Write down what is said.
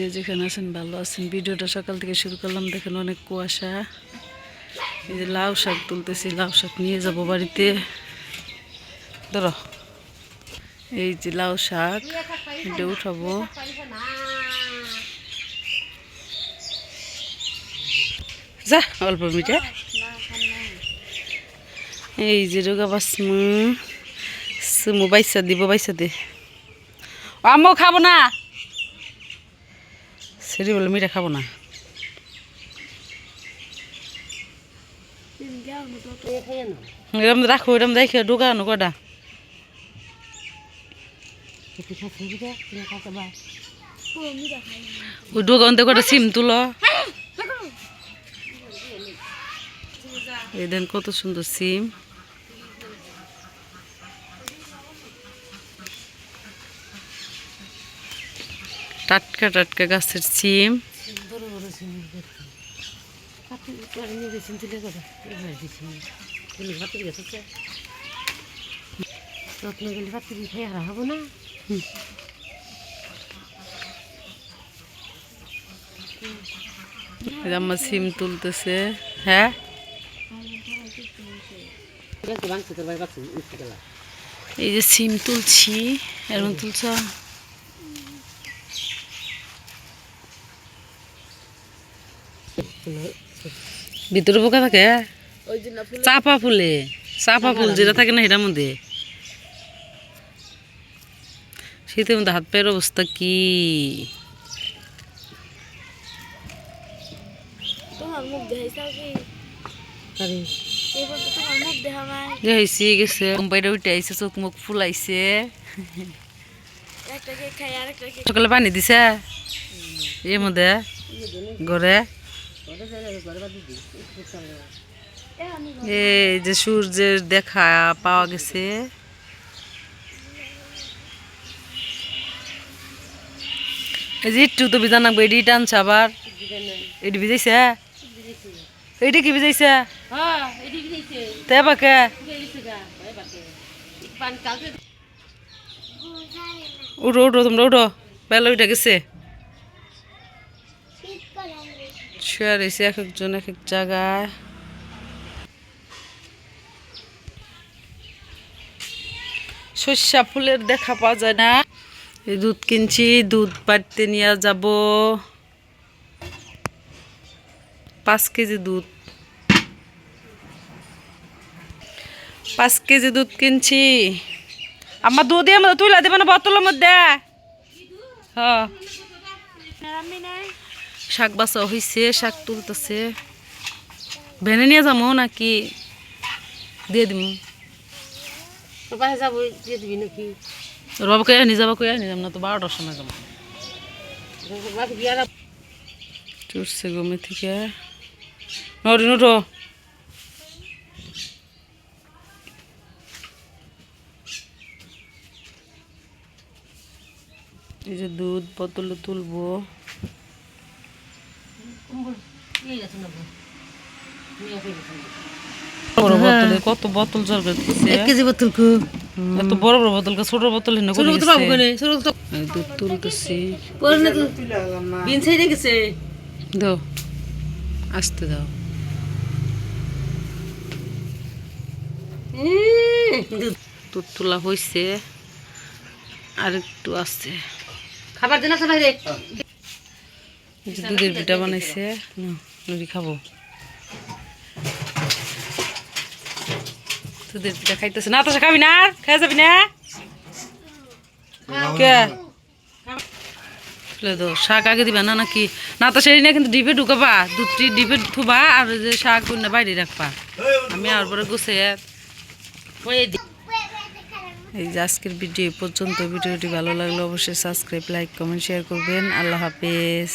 যে যেখানে আছেন, ভালো আছেন। ভিডিওটা সকাল থেকে শুরু করলাম, দেখেন অনেক কুয়াশা। এই যে লাউ শাক তুলতেছি, লাউ শাক নিয়ে যাব বাড়িতে। ধরো, এই যে লাউ শাক, এটা উঠাবো। যা, অল্প মিঠা এই যে রোগা বাসমু। সুমু বাইসা দিব, বাইসা দে। আম্মু খাব না। সেটি বলে, মিঠা খাব না। এরম রাখো, এরম দেখে ঢুকানো কটা। ওই ঢুকান তো কটা সিম তুলো। এই দেন কত সুন্দর সিম। টাটকা টাটকা গাছের সিম। বড় বড় সিম গেলে রত্ন খেয়ে হারা হব না? আমার সিম তুলতেছে। হ্যাঁ? এই যে সিম তুলছি এরকম তুলছ? ভিতরে পোকা থাকে? চাপা ফুলে। চাপা ফুল যেটা থাকে না সেটার মধ্যে। শীতের মধ্যে হাত পায়ের অবস্থা কি? সকালে পানি দিছে? এর মধ্যে? ঘরে? এই যে সূর্যের দেখা পাওয়া গেছে। এই যে একটু তো বিধান রাখব এটি টানছে আবার। এটি ভিজাইছে এইটা কি ভিজাইছে? হ্যাঁ তে বাকে উঠো উঠো, তোমরা উঠো। বেলা উঠে গেছে। শুয়ে রয়েছে এক একজন এক এক জায়গায়। সর্ষা ফুলের দেখা পাওয়া যায় না। দুধ কিনছি, দুধ বাড়িতে নিয়ে যাব। পাঁচ কেজি দুধ। পাঁচ কেজি দুধ কিনছি। আমার দুধ মধ্যে তুইলা দেবে না, বোতলের মধ্যে। হ্যাঁ। শাক বাসা হয়েছে শাক তুলতেছে। ভেনে নিয়ে যাব নাকি দিয়ে দিব যাব দিয়ে দিবি নাকি? কয়ে নিয়ে যাব কয়ে নিয়ে যাব না তো বারোটার সময় যাব চুরছে গমে থেকে নরিন উঠো এই যে দুধ বোতলে তুলবো নিয়ে গেছে না নিয়ে গেছে বড় বোতলে কত বোতল জল করে এক কেজি বোতল কু। এত বড় বড় বোতল ছোট বোতল হিনে ছোট বোতল পাবো দিচ্ছে। ছোট বোতল দুধ তুলতেছি। পরে না তো বিন সাইডে গেছে। দাও। আসতে দাও। দুধ তোলা হয়েছে আর একটু আছে। খাবার দেনা দুধের পিঠা বানাইছে। না নুরি খাব। দুধের পিঠা খাইতেছে। না তো খাবি না? খাই যাবি না? কে? শাক আগে দিবা না নাকি? না তো সেই না কিন্তু ডিপে ঢুকাবা। দুধটি ডিপে থুবা আর যে শাক না বাইরে রাখবা। আমি আর পরে গুছে এই যে আজকের ভিডিও পর্যন্ত। ভিডিওটি ভালো লাগলে অবশ্যই সাবস্ক্রাইব লাইক কমেন্ট শেয়ার করবেন। আল্লাহ হাফেজ।